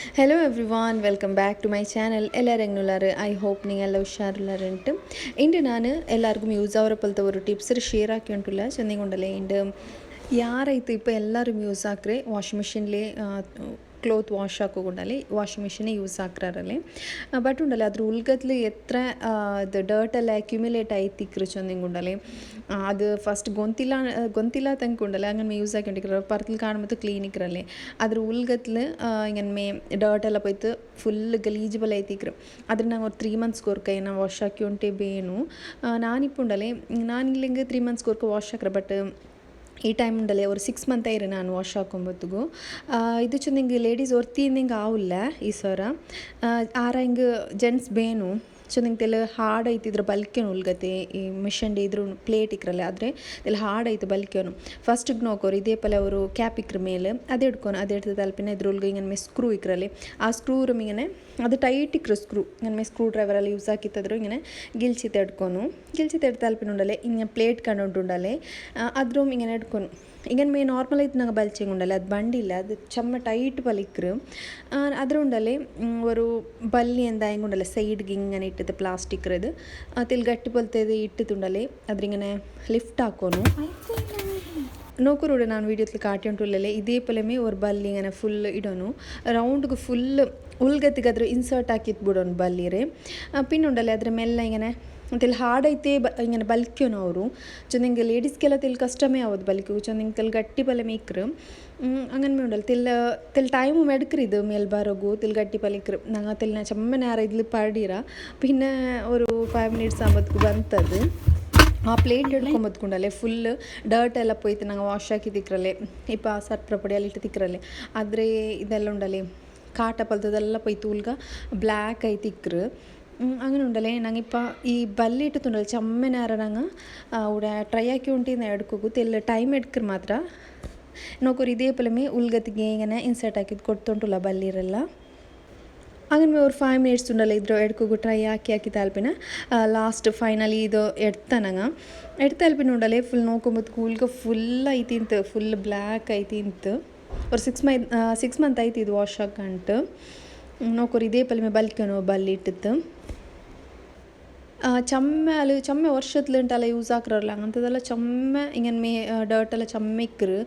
Hello everyone welcome back to my channel എല്ലാവരും എങ്ങനെയുള്ളത് I hope നിങ്ങൾ എല്ലാം ഉഷാറുള്ളവരുണ്ട് എന്റെ ഞാൻ എല്ലാവർക്കും യൂസ് ആവുന്ന പോലത്തെ ഒരു ടിപ്സ് ഷെയർ ആക്കിയിട്ടുള്ള ചെന്നൈ കൊണ്ടല്ലേ എന്റെ യാറായിത്ത് ഇപ്പോൾ എല്ലാവരും യൂസ് ആക്കേ വാഷിംഗ് മെഷീനിലെ ക്ലോത്ത് വാഷ് ಹಾಕೋಗೊಂಡಲ್ಲಿ വാഷിംഗ് ಮಿಷಿನೇ യൂസ് ಆಗ್ರಲ್ಲಿ ಬಟ್ ಉಂಡಲ್ಲಿ ಅದ್ರ ಉಲ್ಗತ್ಲಿ ಎತ್ರ ಅದು ಡರ್ಟೆಲ್ಲ ಅಕ್ಯುಮುಲೇಟ್ ಆಯ್ತು ಇಕ್ಕರು ಚಂದಿಂಗುಂಡಲ್ಲಿ ಅದು ಫಸ್ಟ್ ಗೊಂತಿಲ ಗೊಂತಿಲ ತಂಕೊಂಡಲ್ಲಿ ಹಂಗನ್ಮೆ ಯೂಸ್ ಹಾಕೊಂಡಿಕ್ರ ಪರ್ತಿಲ್ ಕಾಣ್ಮತ್ತು ಕ್ಲೀನಿಕ್ರಲ್ಲಿ ಅದ್ರ ಉಲ್ಗತ್ಲು ಹಿಂಗನ್ಮೆ ಡರ್ಟೆಲ್ಲ போய்த்து ஃபுல் கலீஜிபிள் ஐத்திக்கிறோம் அது நாங்கள் ஒரு ഒരു ത്രീ മന്ത്സ് என்ன வாஷ் ஆக்கியோன்ட்டே வேணும் நான் இப்போ உண்டாலே நான் இல்லைங்க த்ரீ மந்த்ஸ்க்கு ஒருக்கா வாஷ் ஆக்குறேன் ಈ ಟೈಮ್ ಅವ್ರು ಸಿಕ್ಸ್ ಮಂತ್ ಇರಿ ನಾನು ವಾಶ್ ಹಾಕೊಂಬತ್ತಿಗೂ. ಇದು ಚಂದ ಲೇಡೀಸ್ ಒರ್ತಿಂದಿಂಗೆ ಆವಿಲ್ಲ ಈ ಸರ. ಆರ ಹಿಂಗೆ ಜೆಂಟ್ಸ್ ಬೇನು. ಸೊ ನಿಂಗೆ ತೆಲ ಹಾಡ್ ಐತಿ ಇದ್ರ ಬಲ್ಕೆನು ಉಲ್ಗತೆ, ಈ ಮಿಷನ್ ಇದ್ರ ಪ್ಲೇಟ್ ಇಕ್ರಲ್ಲ, ಆದರೆ ತೆಲ ಹಾಡ್ ಐತಿ ಬಲ್ಕೆನು ಫಸ್ಟಿಗೆ ನೋಕೋರು, ಇದೇ ಪಲ ಅವರು ಕ್ಯಾಪ್ ಇಕ್ರ ಮೇಲೆ, ಅದು ಹಿಡ್ಕೊಂಡು ಅದು ಹಿಡ್ದು ತಲುಪಿನ ಇದ್ರ ಉಲ್ಗ ಹಿಂಗೆ ಮೇ ಸ್ಕ್ರೂ ಇಕ್ರಲ್ಲಿ. ಆ ಸ್ಕ್ರೂ ರೂಮಿಗೆ ಅದು ಟೈಟ್ ಇಕ್ರು ಸ್ಕ್ರೂ ಹಿಂಗೆ ಮೇ ಸ್ಕ್ರೂ ಡ್ರೈವರಲ್ಲಿ ಯೂಸ್ ಹಾಕಿತ್ತದ್ರು ಹಿಂಗೆ ಗಿಲ್ಚಿ ತೆಡ್ಕೊನು ಗಿಲ್ಚಿ ತೆಡ್ ತಲುಪಿನ ಉಂಡಲೆ ಹಿಂಗೆ ಪ್ಲೇಟ್ ಕಂಡು ಈಗ ಮೇ ನಾರ್ಮಲ್ ಐತೆ ನಂಗೆ ಬಲ್ಚಿಂಗ್ ಉಂಡಲ್ಲ ಅದು ಬಂಡಿಲ್ಲ ಅದು ಚಮ್ಮ ಟೈಟ್ ಬಲಿಕ್ರು ಅದ್ರ ಉಂಡಲ್ಲೇ ഒരു ബല്ലി എന്തായും കൊണ്ടല്ലേ സൈഡ് ഇങ്ങനെ ഇട്ടത് പ്ലാസ്റ്റിക് ഇത് അതിൽ ഗട്ടി പോലത്തേത് ഇട്ടിട്ടുണ്ടല്ലേ അതിങ്ങനെ ലിഫ്റ്റ് ആക്കുവാനോ നോക്കൂറൂടെ ഞാൻ വീഡിയോത്തിൽ കാട്ടിയിട്ടുണ്ടല്ലേ ഇതേപോലെമേ ഒരു ബല്ലി ഇങ്ങനെ ഫുൾ ഇടണു റൗണ്ട്ക്ക് ഫുള്ള് ഉൾഗത്തിക്ക് അದ್ರ ഇൻസേർട്ട് ആക്കിയിട്ട് ബിടണം ബല്ലിരെ പിന്നുണ്ടല്ലേ അതിന്റെ മെല്ലെ ഇങ്ങനെ ಅಂತೆಲ್ಲ ಹಾಡೈತೆ ಬ ಇಂಗೆ ಬಲ್ಕ್ಯೋನು ಅವರು. ಚಂದಂಗೆ ಲೇಡೀಸ್ಗೆಲ್ಲ ತೆಲ್ ಕಷ್ಟಮೇ ಆವದು ಬಲ್ಕ್ಯು. ಚಂದಂಗೆ ತೆಲ್ ಗಟ್ಟಿ ಪಲೆ ಮೇಕ್ರು ಅಂಗನ್ ತೆಲ್ ತೆಲ್ ಟೈಮು ಮೆಡ್ಕ್ರಿದು ಮೇಲ್ ಬಾರೋಗು. ತೆಲ್ ಗಟ್ಟಿ ಪಲಿಕ್ರು ನಂಗೆ ತೆಲ್ನ ಚಮ್ಮನೆ ಯಾರ ಇದ್ಲು ಪಾಡೀರ ಪಿನ್ನೆ ಅವರು ಫೈವ್ ಮಿನಿಟ್ಸ್ ಆಗೋದಕ್ಕೂ ಬಂತದ್ದು ಆ ಪ್ಲೇಟ್ ಹಿಡ್ಕೊಂಬತ್ಕೊಂಡಲ್ಲೇ ಫುಲ್ ಡರ್ಟ್ ಎಲ್ಲ ಪೋಯ್ತು. ನಂಗೆ ವಾಶ್ ಹಾಕಿ ತಿಕ್ರಲ್ಲೇ. ಇಪ್ಪ ಸರ್ಪ್ರ ಪೊಡಿ ಅಲ್ಲಿ ಇಟ್ಟು ತಿಕ್ರಲ್ಲೇ. ಆದರೆ ಇದೆಲ್ಲ ಉಂಡಲ್ಲೇ ಕಾಟ ಪಲ್ತದೆಲ್ಲ ಪೋಯ್ತು. ಉಲ್ಗ ಬ್ಲ್ಯಾಕ್ ಆಯ್ತಿಕ್ರು അങ്ങനെ ഉണ്ടല്ലേ ഞങ്ങിപ്പോൾ ഈ ബല്ലിട്ടുണ്ടല്ലോ ചമ്മനാര ഞങ്ങൾ ഇവിടെ ട്രൈ ആക്കി ഉണ്ടെന്ന് എടുക്കും തെല്ല ടൈം എടുക്കുക മാത്ര നോക്കൊരു ഇതേപോലെമേ ഉൽഗത്തിക്ക് ഇങ്ങനെ ഇൻസേർട്ട് ആക്കി കൊടുത്തോണ്ടുള്ള ബല്ലിരെಲ್ಲ അങ്ങനെ ഒരു ಫೈವ್ ಮಿನಿಟ್ಸ್ ಉಂಡಲ್ಲ ಇದ್ರ ಎಡ್ಕುಗು ಟ್ರೈ ಹಾಕಿ ಹಾಕಿ ತಾಲ್ಪಿನ ಲಾಸ್ಟ್ ಫೈನಲಿ ಇದು ಎಡ್ತಾನಂಗ ಎಡ್ತಾ ಅಲ್ಪಿನ ಉಂಡಲೆ ಫುಲ್ ನೋಕೊಂಬತ್ತು ಕೂಲ್ಗೆ ಫುಲ್ ಐತಿಂತು ಫುಲ್ ಬ್ಲ್ಯಾಕ್ ಐತಿಂತು ஒரு சிக்ஸ் மந்த் சிக்ஸ் மந்த் ஆயிடுத்து இது வாஷ் ஆக்கான்ட்டு நோக்கு ஒரு இதே பல்லுமே பல்கணும் பல் இட்டுத்து ചെമ്മ ചെമ്മ വർഷത്തിലുണ്ടല്ല യൂസ് ആക്കാറില്ല അങ്ങനത്തെതെല്ലാം ചെമ്മ ഇങ്ങനെ മേ ഡേർട്ടെല്ലാം ചെമ്മയ്ക്കറ്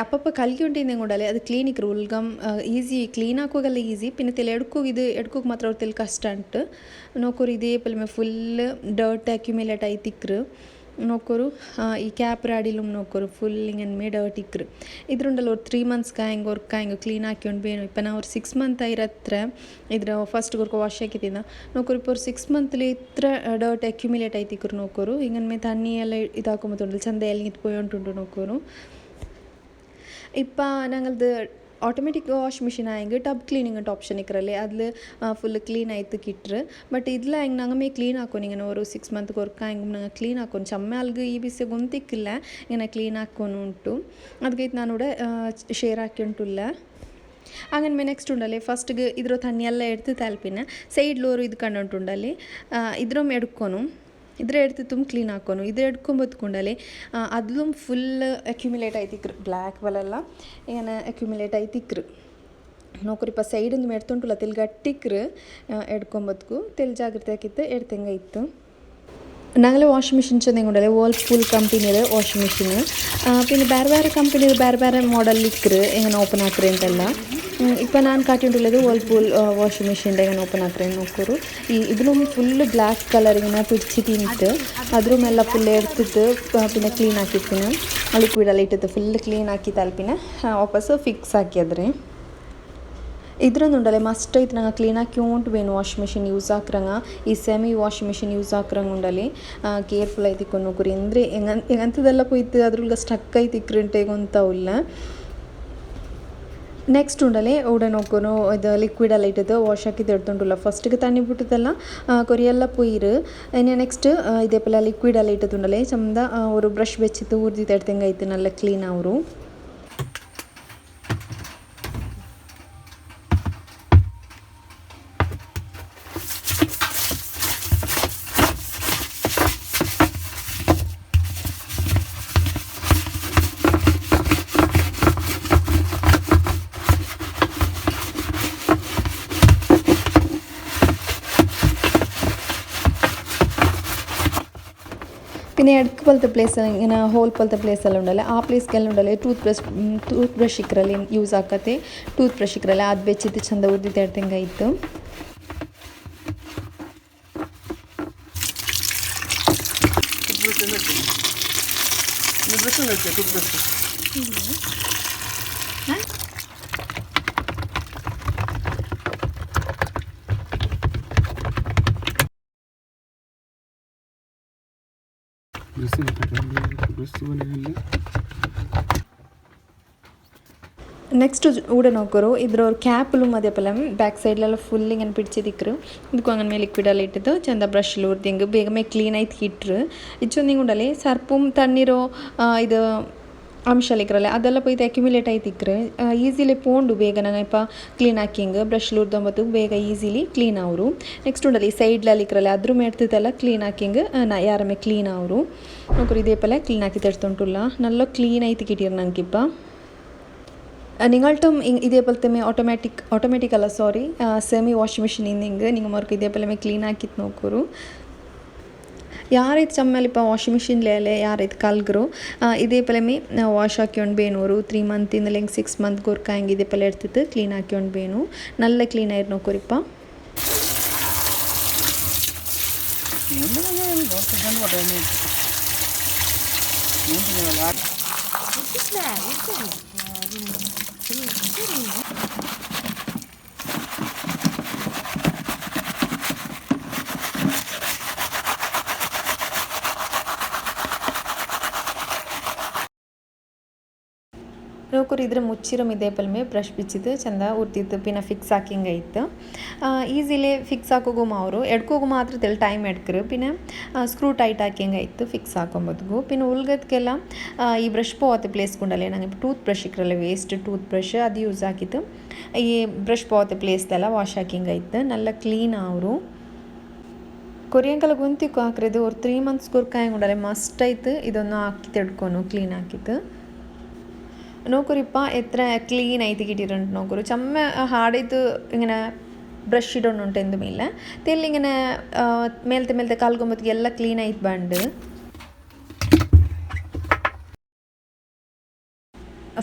അപ്പപ്പോൾ കലിക്കൊണ്ടിരുന്നേ കൊണ്ടല്ലേ അത് ക്ലീനിക്കറ് ഉൽഗം ഈസി ക്ലീൻ ആക്കുകല്ല ഈസി പിന്നെ തെല എടുക്കുക ഇത് എടുക്കുക മാത്രം ഒരു തെല കഷ്ടമായിട്ട് നോക്കൊരു ഇതേപോലെ ഫുള്ള് ഡേർട്ട് അക്യുമുലേറ്റ് ആയി തിക്കറ് ನೋಕೋರು ಈ ಕ್ಯಾಪ್ ರಾಡಿಲುಮ್ ನೋಕೋರು ಫುಲ್ ಇಂಗನ್ ಮೇಡ್ ಟಿಕ್ರು ಇದ್ರುಂಡಲ್ಲ ಅವ್ರು ತ್ರೀ ಮಂತ್ಸ್ ಕಾಯಂಗೆ ಅವ್ರ ಕಾಯಂಗೆ ಕ್ಲೀನ್ ಹಾಕ್ಯೊಂಡು ಬೇನು. ಇಪ್ಪ ನಾವು ಅವ್ರು ಸಿಕ್ಸ್ ಮಂತ್ ಇರತ್ರ ಇದ್ರ ಫಸ್ಟ್ ಗೊರ್ಕ ವಾಶ್ ಹಾಕಿದ್ದ ನೋಕೋರು ಇಪ್ಪ ಅವ್ರು ಸಿಕ್ಸ್ ಮಂತ್ಲಿ ಇತ್ರ ಡರ್ಟ್ ಅಕ್ಯುಮಿಲೇಟ್ ಆಯ್ತಿಕ್ರು ನೋಕೋರು. ಹಿಂಗನ್ ಮೇ ತನ್ನಿ ಎಲ್ಲ ಇದಾಕೊಂಬತ್ತೊಂಡು ಚಂದ ಎಲ್ಲಿ ನಿಂತ್ಕೊಂಡು ನೋಕೋರು. ಇಪ್ಪ, ನಂಗಲ್ದು ಆಟೋಮೆಟಿಕ್ ವಾಶ್ ಮಿಷಿನ್ ಹೆಂಗೆ ಟಬ್ ಕ್ಲೀನಿಂಗ್ ಅಂತ ಆಪ್ಷನ್ ಇಕ್ಕರಲ್ಲಿ ಅದು ಫುಲ್ ಕ್ಲೀನ್ ಆಯ್ತು ಕಿಟ್ರ. ಬಟ್ ಇದ್ಲ ಹೆಂಗೆ ನಂಗೆ ಕ್ಲೀನ್ ಹಾಕೊನಿ ಇಂಗೆ ಅವರು ಸಿಕ್ಸ್ ಮಂತ್ ವರ್ಕ ಹೆಂಗೆ ನಂಗೆ ಕ್ಲೀನ್ ಹಾಕೊಂಡು ಚಮ್ಮೆ ಅಲ್ಗೆ ಈ ಬಿಸಿ ಗೊಂತಿಕ್ಕಿಲ್ಲ ಇನ್ನು ಕ್ಲೀನ್ ಹಾಕೊಂಡು ಉಂಟು. ಅದಕ್ಕೆ ಇದು ನಾನು ಶೇರ್ ಹಾಕೊಂಡುಲ್ಲ ಹಂಗನ್ ಮೇ ನೆಕ್ಸ್ಟ್ ಉಂಡಲ್ಲಿ ಫಸ್ಟ್ಗೆ ಇದ್ರ ತನ್ನೆಲ್ಲ ಎಡ್ತು ತಲ್ಪಿನ ಸೈಡ್ ಲೋರು ಇದು ಕಂಡು ಉಂಟುಂಡಲ್ಲಿ ಇದ್ರ ಮೆಡ್ಕೊನು ಇದ್ರ ಎಡ್ತು ತುಂಬ ಕ್ಲೀನ್ ಆಕೋನು ಇದ್ರೆ ಎಡ್ಕೊಂಬದ್ಕೊಂಡಲೆ ಅದೂ ಫುಲ್ಲು ಅಕ್ಯುಮಿಲೇಟ್ ಆಯ್ತಿಕ್ರು ಬ್ಲ್ಯಾಕ್ ವಲೆಲ್ಲ ಇಂಗನೆ ಎಕ್ಯುಮಿಲೇಟ್ ಆಯ್ತು ತಿಕ್ಕ್ರು ನೌಕರಿ ಇಪ್ಪ ಸೈಡೊಂದು ಮೇಡ್ತ ಉಂಟುಲ್ಲ ತಿಲ್ಗಟ್ಟಿಕ್ಕ್ರು ಎಡ್ಕೊಂಬದ್ಕು ತಲೆ ಜಾಗ್ರತೆ ಆಕಿತ್ತು ಎಡ್ತ ಹೆಂಗ ಇತ್ತು. ನನಗೆ ವಾಷಿಂಗ್ ಮಿಷಿನ್ ಚಂದ ಹೆಂಗೊಳ್ಳಲ್ಲೆ ವಾಲ್ ಫುಲ್ ಕಂಪೆನಿದ ವಾಷಿಂಗ್ ಮಷೀನ್ ಪೀನ್ ಬೇರೆ ಬೇರೆ ಕಂಪನಿಯದ್ ಬೇರೆ ಬೇರೆ ಮೋಡಲ್ ಇಕ್ಕ್ರು ಹೆಂಗನ ಓಪನ್ ಆಕ್ರಿ ಅಂತೆಲ್ಲ. ഇപ്പം ഞാൻ കാട്ടിയിട്ടുള്ളത് വേൾപൂൾ വാഷിംഗ് മെഷീൻ്റെ ഇങ്ങനെ ഓപ്പൺ ആക്കുക നോക്കൂറു ഈ ഇതിലും ഫുള്ള് ബ്ലാക്ക് കളർ ഇങ്ങനെ പിടിച്ച് തിന്നിട്ട് അതിലുമെല്ലാം ഫുള്ള് എടുത്തിട്ട് പിന്നെ ക്ലീൻ ആക്കിപ്പിന് ലിക്വിഡെല്ലാം ഇട്ടിട്ട് ഫുള്ള് ക്ലീൻ ആക്കി താല്പിനെ ವಾಪಸ್ ಫಿಕ್ಸ್ ಹಾಕಿದ್ರೆ ಇದರೊಂದುಂಡಲೆ ಮಸ್ಟ್ ಐತೆ ನಂಗೆ ಕ್ಲೀನಾಗಿ ಕ್ಯೂಂಟ್ ಬೇನು ವಾಷ್ ಮಿಷಿನ್ ಯೂಸ್ ಹಾಕ್ರಂಗ ಈ ಸೆಮಿ ವಾಷ್ ಮಿಷಿನ್ ಯೂಸ್ ಹಾಕ್ರಂಗೆ ಉಂಡಲಿ ಕೇರ್ಫುಲ್ ಐತಿ ಕೊನ್ನೋಕುರಿ ಅಂದರೆ ಹೆಂಗಂತದೆಲ್ಲ ಕೊಯ್ತು ಅದ್ರೊಳಗೆ ಸ್ಟಕ್ ಐತಿ ಕ್ರಿಂಟೇಗೆ ಅಂತ ಇಲ್ಲ ನೆಕ್ಸ್ಟ್ ಉಂಡಲೆ ಉಡನೊಕ್ಕನು ಇದು ಲಿಕ್ವಿಡ್ ಎಲ್ಲ ಇಟ್ಟದು ವಾಶ್ ಹಾಕಿದ್ದು ಎಡ್ತುಂಡುಲ್ಲ ಫಸ್ಟ್ಗೆ ತಣ್ಣಿ ಬಿಟ್ಟದೆಲ್ಲ ಕೊರಿಯೆಲ್ಲ ಪುಯ್ಯಿರು ಇನ್ನು ನೆಕ್ಸ್ಟ್ ಇದೇ ಪಲ್ಲ ಲಿಕ್ವಿಡ್ ಎಲ್ಲ ಇಟ್ಟದುಂಡಲೆ ಚಂದ ಅವರು ಬ್ರಷ್ ಬೆಚ್ಚಿತ್ತು ಊರ್ದಿತ್ತು ಎಡ್ತೆಂಗ ಐತೆ ನಲ್ಲ ಕ್ಲೀನ್ ಅವರು പിന്നെ എടക്ക് പോലത്തെ പ്ലേസ് ഇങ്ങനെ ഹോൾ പോലത്തെ പ്ലേസ് എല്ലാം ഉണ്ടല്ലോ ആ ಪ್ಲೇಸ್ಗೆಲ್ಲ ಉಂಡಲ್ಲ ಟೂತ್ ಬ್ರಷ್ ಟೂತ್ ಬ್ರಷ್ ಇಕ್ರಲ್ಲಿ ಯೂಸ್ ಆಕತ್ತೆ ಟೂತ್ ಬ್ರಷ್ ಇಕ್ರಲ್ಲ ಅದು ಬೆಚ್ಚಿದ್ದು ಚಂದ ಉರ್ದಿ ತೆಡ್ದಂಗೆ ಆಯಿತು ಟೂತ್ಬ್ರಷ್ ಟೂತ್ಬ್ರಷ್ ನೆಕ್ಸ್ಟ್ ಊಡನ್ ಹೋಗೋರು ಇದ್ರ ಅವ್ರ ಕ್ಯಾಪಲು ಮದೇ ಪಲ್ಲ ಬ್ಯಾಕ್ ಸೈಡ್ಲೆಲ್ಲ ಫುಲ್ ಹಿಂಗೆ ಪಿಡ್ಚಿದಿಕ್ಕರು ಇದಕ್ಕೂ ಹಂಗೆ ಮೇಲೆ ಲಿಕ್ವಿಡಲ್ಲಿ ಇಟ್ಟಿದ್ದು ಚಂದ ಬ್ರಷ್ಲು ಉರ್ದು ಹಿಂಗೆ ಬೇಗಮೇ ಕ್ಲೀನ್ ಆಯ್ತು ಇಟ್ಟರು ಇಚ್ಚೊಂದು ಹಿಂಗೆ ಉಂಡಲ್ಲಿ ಸರ್ಪು ತಣ್ಣೀರು ಇದು ಅಂಶಲಿಕ್ರಲ್ಲ ಅದೆಲ್ಲ ಪೋಯ್ತು ಅಕ್ಯುಮಿಲೇಟ್ ಆಯ್ತು ಇಕ್ರೆ ಈಸಿಲಿ ಪೋಂಡು ಬೇಗ ನಂಗೆ ಇಪ್ಪ ಕ್ಲೀನ್ ಹಾಕಿಂಗ್ ಬ್ರಷ್ ಉರ್ದೊಂಬತ್ತು ಬೇಗ ಈಸಿಲಿ ಕ್ಲೀನ್ ಅವರು ನೆಕ್ಸ್ಟ್ ಉಂಡಲ್ಲಿ ಸೈಡ್ಲಲ್ಲಿ ಇಕ್ರಲ್ಲ ಅದ್ರ ಮೇಡ್ತಿದ್ದೆಲ್ಲ ಕ್ಲೀನ್ ಹಾಕಿಂಗ್ ನಾ ಯಾರಮ್ಮೆ ಕ್ಲೀನ್ ಅವರು ನೋಡ್ರಿ ಇದೇ ಪಲ್ಲ ಕ್ಲೀನ್ ಹಾಕಿ ತೆಡ್ತುಂಟುಲ್ಲ നല്ല ക്ലീൻ ആയിട്ട് കിട്ടിയിരുന്നു ഞങ്ങൾക്കിപ്പോൾ നിങ്ങൾട്ടും ഇതേപോലത്തെ ഓട്ടോമാറ്റിക് ഓട്ടോമാറ്റിക് അല്ല സോറി സെമി വാഷിംഗ് മെഷീൻ ഇന്നെങ്കിൽ നിങ്ങൾമാർക്ക് ഇതേപോലെ ക്ലീൻ யார் சம்மல் இப்போ வாஷிங் மிஷின்ல இல்லை யார் ಇದು ಕಲ್ಗರು ಇದೇ ಪಲೆಮಿ ವಾಶ್ ಹಾಕ್ಯೊಂಡು ಬೇನೂರು ತ್ರೀ ಮಂತಿಂದ ಲೆಂಗ್ ಸಿಕ್ಸ್ ಮಂತ್ ಗೊರ್ಕ ಹಂಗೆ ಇದೇ ಪಲೆ ಇರ್ತಿತ್ತು ಕ್ಲೀನ್ ಹಾಕ್ಯೊಂಡು ಬೇನು ನಲ್ಲ ಕ್ಲೀನ್ ಆಯ್ತು ನೋಕೋರಿಪ್ಪ ನೋಕೂರು ಇದ್ರೆ ಮುಚ್ಚಿರೋ ಇದೇ ಪಲ್ಮೆ ಬ್ರಷ್ ಬಿಚ್ಚಿದ್ದು ಚಂದ ಉರ್ತಿತ್ತು, ಪಿನ ಫಿಕ್ಸ್ ಹಾಕಿಂಗ್ ಐತ್ತು ಈಸಿಲಿ ಫಿಕ್ಸ್ ಹಾಕೋಗು ಅವರು ಎಡ್ಕೋಗು ಮಾತ್ರ ತೆಲ್ ಟೈಮ್ ಎಡ್ಕರು. ಪಿನ ಸ್ಕ್ರೂ ಟೈಟ್ ಹಾಕಿಂಗ್ ಆಯ್ತು ಫಿಕ್ಸ್ ಹಾಕೊಂಬದ್ಗು. ಪಿನ ಉಲ್ಗದ್ಕೆಲ್ಲ ಈ ಬ್ರಷ್ ಪೋವತ್ತೆ ಪ್ಲೇಸ್ ಕೊಂಡಲ್ಲ ನಂಗೆ ಟೂತ್ ಬ್ರಷ್ ಇಕ್ರಲ್ಲ ವೇಸ್ಟ್ ಟೂತ್ ಬ್ರಷ್ ಅದು ಯೂಸ್ ಹಾಕಿತ್ತು. ಈ ಬ್ರಷ್ ಪೋವತ್ತೆ ಪ್ಲೇಸ್ದೆಲ್ಲ ವಾಶ್ ಹಾಕಿಂಗ್ ಆಯ್ತು ನಲ್ಲ ಕ್ಲೀನ್ ಅವರು ಕೊರಿಯಂಕಲ ಗುಂತಿಕ್ಕು ಹಾಕ್ರದು, ಅವ್ರು ತ್ರೀ ಮಂತ್ಸ್ ಗುರ್ಕಾಯಿ ಮಸ್ಟ್ ಆಯ್ತು. ಇದೊಂದು ಹಾಕಿ ತೆಡ್ಕೊನು ಕ್ಲೀನ್ ಹಾಕಿತ್ತು. ನೋಕುರಿಪ್ಪ ಎತ್ರ ಕ್ಲೀನ್ ಐತಿಕಿಟ್ಟಿರುണ്ട് നോക്കൊരു ചമ്മ ഹാർഡായിട്ട് ഇങ്ങനെ ಬ್ರಷ್ ಇಡೋಣುಂಟು ಎಂದ തെല്ലിങ്ങനെ മേലത്തെ മേലത്തെ ಮೇಲ್ತೆ എല്ലാം ക്ലീൻ ആയിട്ട് ಆಯ್ತು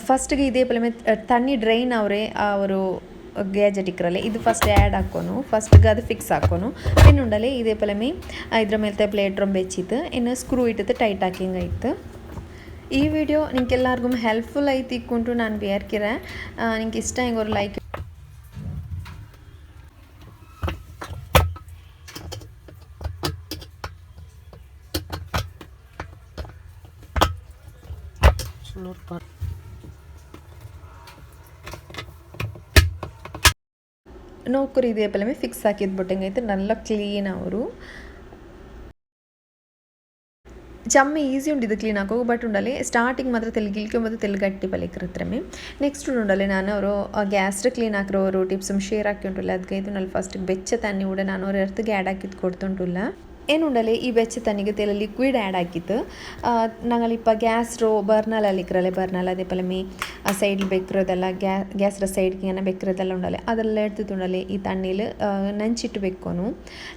ഫസ്റ്റ് ಫಸ್ಟ್ಗೆ ಇದೇ ಪಲ ತಣ್ಣಿ ಡ್ರೈನ್ ಅವರೇ ಅವರು ಗ್ಯಾಜೆಟ್ ഇത് ഫസ്റ്റ് ആഡ് ಆ್ಯಡ್ ഫസ്റ്റ് ಫಸ್ಟ್ಗೆ ഫിക്സ് ಫಿಕ್ಸ್ പിന്നെ ഉണ്ടല്ലേ ಇದೇ ಪಲಮಿ ಇದ್ರ ಮೇಲ್ತೆ ಪ್ಲೇಟ್ ರೊಂಬೆಚ್ಚಿತ್ತು ಇನ್ನು ಸ್ಕ್ರೂ ಇಟ್ಟಿತ್ತು ಟೈಟ್ ಹಾಕಿಂಗ್ ಆಯಿತು ಈ ವಿಡಿಯೋ ನಿಂಗೆ ಎಲ್ಲರಿಗೂ ಹೆಲ್ಪ್ಫುಲ್ ಐತಿ ಇಕ್ಕೊಂಡು ನಾನು ಬೇರ್ಕಿರೆ ನಿಂಗೆ ಇಷ್ಟ ಹೆಂಗೆ ಅವ್ರು ಲೈಕ್ ಚಲೋ ಪಾಟ್ ನೋಕರು ಇದೇ ಪಲಮೆ ಫಿಕ್ಸ್ ಹಾಕಿದ್ ಬಿಟ್ಟಂಗೈತೆ ನಲ್ಲ ಕ್ಲೀನ್ ಅವರು. ಚಮ್ಮೆ ಈಸಿ ಉಂಡಿದ್ದು ಕ್ಲೀನ್ ಹಾಕೋ ಬಟ್ ಉಂಡಲ್ಲಿ ಸ್ಟಾರ್ಟಿಂಗ್ ಮಾತ್ರ ತೆಲ್ ಗಿಲ್ಕೊಂಬದು ತೆಲ್ ಗಟ್ಟಿ ಪಲಿಕ್ರತ್ರಮೆ ನೆಕ್ಸ್ಟ್ ಉಂಡಲ್ಲಿ ನಾನು ಅವರು ಗ್ಯಾಸ್ ಕ್ಲೀನ್ ಹಾಕಿರೋ ಟಿಪ್ಸ್ ಶೇರ್ ಹಾಕಿ ಉಂಟಲ್ಲ ಅದಕ್ಕೆ ಇದು ಫಸ್ಟ್ ಬೆಚ್ಚ ತಣ್ಣಿ ಕೂಡ ನಾನು ಅವ್ರ ಎರ್ತಿಗೆ ಆ್ಯಡ್ ಹಾಕಿದ್ದು ಕೊಡ್ತುಂಟುಲ್ಲ ಏನುಂಡಲೆ ಈ ಬೆಚ್ಚ ತಣ್ಣಿಗೆ ತೆಲ ಲಿಕ್ವಿಡ್ ಆ್ಯಡ್ ಆಕಿತ್ತು ನಂಗಳಿಪ್ಪ ಗ್ಯಾಸ್ ರೋ ಬರ್ನಲಲ್ಲಿ ಇಕ್ರಲೆ ಬರ್ನಲ್ ಅದೇ ಪಲಮಿ ಸೈಡ್ ಬೆಕ್ಕಿರೋದೆಲ್ಲ ಗ್ಯಾ, ಗ್ಯಾಸ್ರ ಸೈಡ್ಗೆ ಏನ ಬೆಕ್ಕಿರೋದೆಲ್ಲ ಉಂಡಲೆ, ಅದೆಲ್ಲ ಎಡ್ತಿತ್ತುಂಡಲೆ ಈ ತಣ್ಣೀಲ್ ನಂಚಿಟ್ಟು ಬೆಕ್ಕೋನು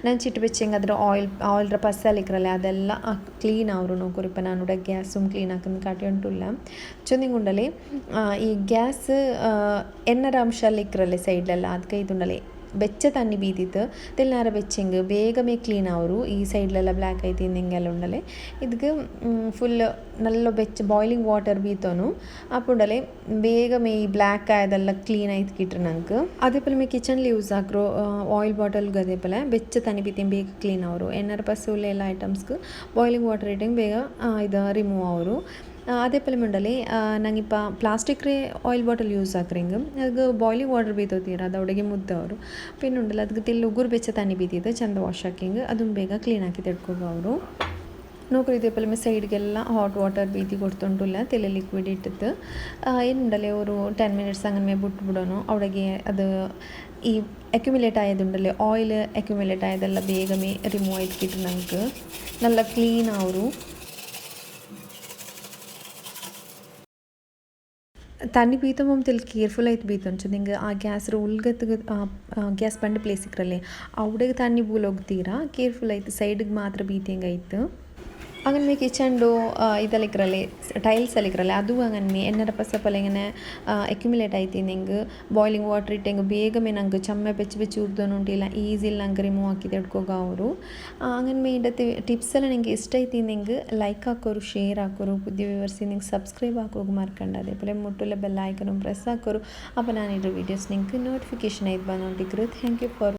ನಂಚಿಟ್ಟು ಬೆಚ್ಚಂಗೆ ಅದ್ರ ಆಯಿಲ್ ಆಯಿಲ್ರ ಪಸ್ಸಲ್ಲಿ ಇಕ್ರಲೆ, ಅದೆಲ್ಲ ಕ್ಲೀನ್ ಅವರು ನೋಕುರಿಪ್ಪ ನಾನು ಗ್ಯಾಸುಮ್ ಕ್ಲೀನ್ ಹಾಕಂದು ಕಾಟಿ ಉಂಟುಲ್ಲ. ಚೊಂದಿಂಗ್ ಉಂಡಲೆ ಈ ಗ್ಯಾಸ್ ಎನ್ನರ ಅಂಶ ಅಲ್ಲಿ ಇಕ್ರಲೆ ಸೈಡ್ಲೆಲ್ಲ ಅದಕ್ಕೆ ಇದು ಉಂಡಲೆ ಬೆಚ್ಚ ತಣ್ಣಿ ಬೀದಿತ್ತು ತೆಲ್ನಾರ ಬೆಚ್ಚಂಗ್ ಬೇಗಮೇ ಕ್ಲೀನ್ ಅವರು ಈ ಸೈಡ್ಲೆಲ್ಲ ಬ್ಲ್ಯಾಕ್ ಐತಿ ಹಿಂಗೆಲ್ಲ ಉಂಡಲೆ ಇದಕ್ಕೆ ಫುಲ್ ನಲ್ಲ ಬೆಚ್ಚ ಬಾಯ್ಲಿಂಗ್ ವಾಟರ್ ಬೀತೋನು ಅಪ್ಪುಂಡಲೆ ಬೇಗಮೇ ಈ ಬ್ಲ್ಯಾಕ್ ಆಯದೆಲ್ಲ ಕ್ಲೀನ್ ಆಯ್ತು ಕಿಟ್ರು ನಂಗೆ ಅದೇ ಪಲ ಮೇ ಕಿಚನ್ಲಿ ಯೂಸ್ ಹಾಕ್ರು ಆಯಿಲ್ ಬಾಟಲ್ಗೆ ಅದೇ ಪಲ ಬೆಚ್ಚ ತಣ್ಣಿ ಬೀತಿ ಬೇಗ ಕ್ಲೀನ್ ಅವರು ಎನ್ನರ ಪಸುಲೆ ಎಲ್ಲ ಐಟಮ್ಸ್ಗೆ ಬಾಯ್ಲಿಂಗ್ ವಾಟರ್ ಇಟ್ಟಂಗೆ ಬೇಗ ಆ, ಇದು ರಿಮೂವ್ ಅವರು ಅದೇ ಪಲೆ ಮುಂಡಲಿ ನಂಗಿಪ್ಪ ಪ್ಲಾಸ್ಟಿಕ್ ರೇ ಆಯಿಲ್ ಬಾಟಲ್ ಯೂಸ್ ಹಾಕ್ರಿಂಗ್ ಅದು ಬಾಯ್ಲಿಂಗ್ ವಾಟರ್ ಬೀತೋತೀರ ಅದು ಅವಡಿಗೆ ಮುದ್ದೆ ಅವರು ಪಿನ್ ಉಂಡಲ್ಲ ಅದಕ್ಕೆ ತೆಲ್ಲು ಉಗುರು ಬೆಚ್ಚ ತಣ್ಣಿ ಬೀತಿದ್ದು ಚಂದ ವಾಶ್ ಹಾಕಿಂಗ್ ಅದನ್ನ ಬೇಗ ಕ್ಲೀನ್ ಹಾಕಿ ತೆಡ್ಕೋಬೋ ಅವರು ನೋಕ್ರಿ ಇದೇ ಪಲ್ಮೆ ಸೈಡ್ಗೆಲ್ಲ ಹಾಟ್ ವಾಟರ್ ಬೀತಿ ಕೊಡ್ತುಂಟುಲ್ಲ ತೆಲೆ ಲಿಕ್ವಿಡ್ ಇಟ್ಟಿದ್ದು ಏನುಂಡಲೆ ಅವರು ಟೆನ್ ಮಿನಿಟ್ಸ್ ಹಂಗನ್ಮೇ ಬಿಟ್ಟು ಬಿಡೋನು ಅವಳಿಗೆ ಅದು ಈ ಅಕ್ಯುಮಿಲೇಟ್ ಆಯದುಂಡಲೆ ಆಯಿಲ್ ಅಕ್ಯುಮಿಲೇಟ್ ಆಯದೆಲ್ಲ ಬೇಗಮೇ ರಿಮೂವ್ ಆಯ್ತು ನಂಗೆ നല്ല ಕ್ಲೀನ್ ಅವರು ತಣ್ಣಿ ಬೀತಮ್ಮ ತೆಲ್ ಕೇರ್ಫುಲ್ ಆಯ್ತು ಬೀತೊಂಚು ನಿಂಗೆ ಆ ಗ್ಯಾಸ್ ಉಲ್ಗತ್ ಗ್ಯಾಸ್ ಬಂಡ್ ಪ್ಲೇಸ್ ಇಕ್ರಲ್ಲೇ ಅವಡಿಗೆ ತಣ್ಣಿ ಬೂಲ್ ಹೋಗ್ತೀರಾ ಕೇರ್ಫುಲ್ ಆಯ್ತು ಸೈಡಿಗೆ ಮಾತ್ರ ಬೀತಿಂಗ್ ಆಯ್ತು അങ്ങനെ കിച്ചൺ ഡോ ഇതലിക്കറല്ലേ ടൈൽസ് അലിക്കറല്ലേ അതും അങ്ങനെ എന്നര പ്രസപ്പല്ല ഇങ്ങനെ അക്യുമുലേറ്റ് ആയി തിന്നെങ്കിൽ ಬಾಯ್ಲಿಂಗ್ ವಾಟರ್ ಇಟ್ಟೆಂಗೆ ಬೇಗನೆ ನಂಗೆ ಚಮ್ಮೆ ಬೆಚ್ಚ ಬೆಚ್ಚ ಉರ್ದೋನು ಉಂಟಿಲ್ಲ ಈಸಿಲಿ ನಂಗೆ ರಿಮೂವ್ ಹಾಕಿದೆ ಹಿಡ್ಕೋಗ ಅವರು അങ്ങനെ മേണ്ടത്തെ ಟಿಪ್ಸ್ ಎಲ್ಲ ನಿಮಗೆ ಇಷ್ಟ ಐತಿ ನಿಂಗೆ ಲೈಕ್ ಹಾಕೋರು ಶೇರ್ ಹಾಕೋರು ಪುದ್ಯ ವಿವರಿಸಿ ನಿಂಗೆ ಸಬ್ಸ್ಕ್ರೈಬ್ ಹಾಕೋರು ಮರ್ಕಂಡು അതേപോലെ മുട്ടിലെ ബെല്ലൈക്കനും പ്രസ് ആക്കൊരു അപ്പോൾ ഞാൻ ഇടുന്ന വീഡിയോസ് നിങ്ങൾക്ക് നോട്ടിഫിക്കേഷൻ ആയിട്ട് വന്നുകൊണ്ടിരിക്കുന്നത് താങ്ക് യു ഫോർ